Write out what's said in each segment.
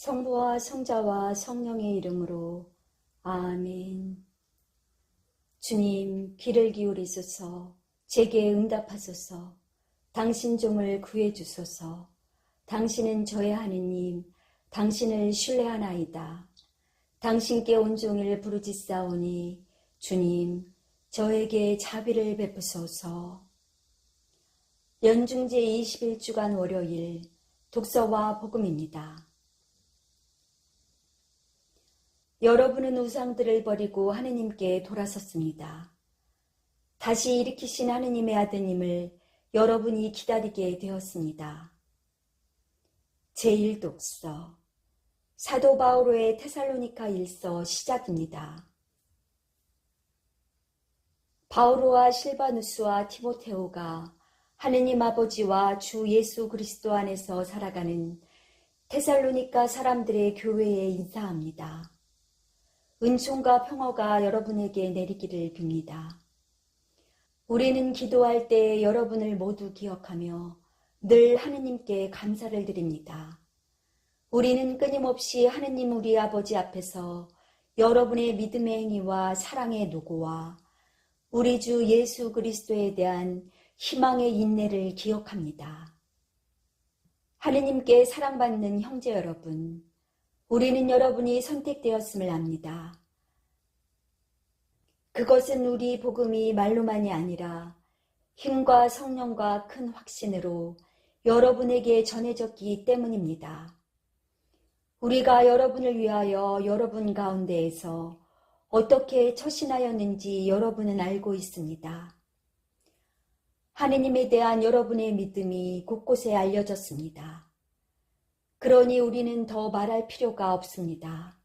성부와 성자와 성령의 이름으로 아멘. 주님, 귀를 기울이소서, 제게 응답하소서, 당신 종을 구해 주소서, 당신은 저의 하느님, 당신을 신뢰하나이다. 당신께 온종일 부르짖사오니, 주님, 저에게 자비를 베푸소서. 연중제 21주간 월요일, 독서와 복음입니다. 여러분은 우상들을 버리고 하느님께 돌아섰습니다. 다시 일으키신 하느님의 아드님을 여러분이 기다리게 되었습니다. 제1독서 사도 바오로의 테살로니카 일서 시작입니다. 바오로와 실바누스와 티모테오가 하느님 아버지와 주 예수 그리스도 안에서 살아가는 테살로니카 사람들의 교회에 인사합니다. 은총과 평화가 여러분에게 내리기를 빕니다. 우리는 기도할 때 여러분을 모두 기억하며 늘 하느님께 감사를 드립니다. 우리는 끊임없이 하느님 우리 아버지 앞에서 여러분의 믿음의 행위와 사랑의 노고와 우리 주 예수 그리스도에 대한 희망의 인내를 기억합니다. 하느님께 사랑받는 형제 여러분, 우리는 여러분이 선택되었음을 압니다. 그것은 우리 복음이 말로만이 아니라 힘과 성령과 큰 확신으로 여러분에게 전해졌기 때문입니다. 우리가 여러분을 위하여 여러분 가운데에서 어떻게 처신하였는지 여러분은 알고 있습니다. 하느님에 대한 여러분의 믿음이 곳곳에 알려졌습니다. 그러니 우리는 더 말할 필요가 없습니다.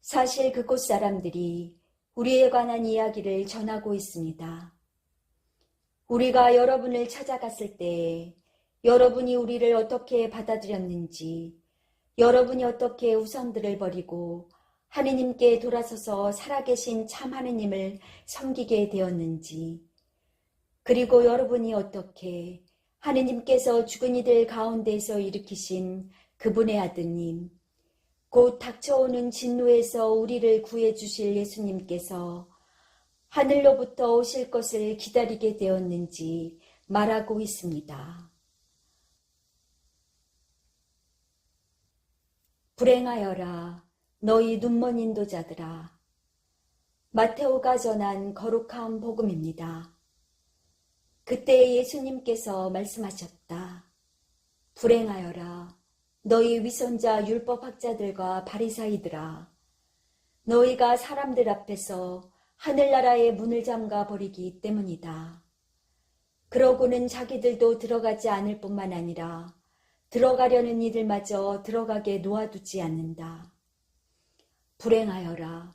사실 그곳 사람들이 우리에 관한 이야기를 전하고 있습니다. 우리가 여러분을 찾아갔을 때 여러분이 우리를 어떻게 받아들였는지, 여러분이 어떻게 우상들을 버리고 하느님께 돌아서서 살아계신 참 하느님을 섬기게 되었는지, 그리고 여러분이 어떻게 하느님께서 죽은 이들 가운데서 일으키신 그분의 아드님, 곧 닥쳐오는 진노에서 우리를 구해 주실 예수님께서 하늘로부터 오실 것을 기다리게 되었는지 말하고 있습니다. 불행하여라 너희 눈먼 인도자들아 마테오가 전한 거룩한 복음입니다. 그때 예수님께서 말씀하셨다. 불행하여라 너희 위선자 율법학자들과 바리사이들아 너희가 사람들 앞에서 하늘나라의 문을 잠가 버리기 때문이다. 그러고는 자기들도 들어가지 않을 뿐만 아니라 들어가려는 이들마저 들어가게 놓아두지 않는다. 불행하여라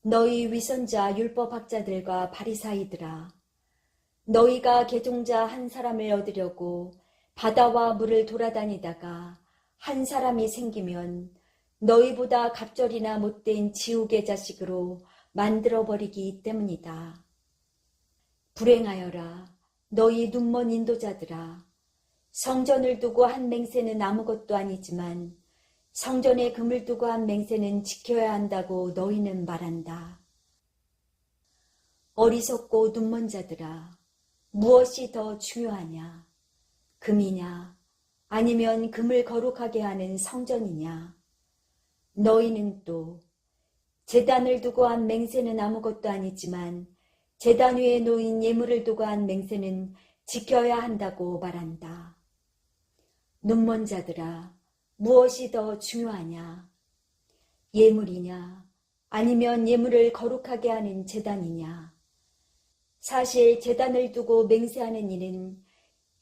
너희 위선자 율법학자들과 바리사이들아 너희가 개종자 한 사람을 얻으려고 바다와 물을 돌아다니다가 한 사람이 생기면 너희보다 갑절이나 못된 지옥의 자식으로 만들어버리기 때문이다. 불행하여라 너희 눈먼 인도자들아 성전을 두고 한 맹세는 아무것도 아니지만 성전에 금을 두고 한 맹세는 지켜야 한다고 너희는 말한다. 어리석고 눈먼 자들아 무엇이 더 중요하냐 금이냐 아니면 금을 거룩하게 하는 성전이냐 너희는 또 재단을 두고 한 맹세는 아무것도 아니지만 재단 위에 놓인 예물을 두고 한 맹세는 지켜야 한다고 말한다. 눈먼 자들아, 무엇이 더 중요하냐? 예물이냐? 아니면 예물을 거룩하게 하는 재단이냐? 사실 재단을 두고 맹세하는 이는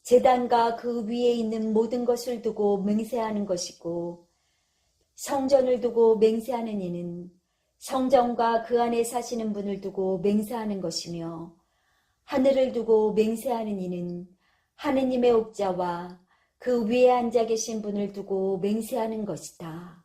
재단과 그 위에 있는 모든 것을 두고 맹세하는 것이고 성전을 두고 맹세하는 이는 성전과 그 안에 사시는 분을 두고 맹세하는 것이며 하늘을 두고 맹세하는 이는 하느님의 옥자와 그 위에 앉아 계신 분을 두고 맹세하는 것이다.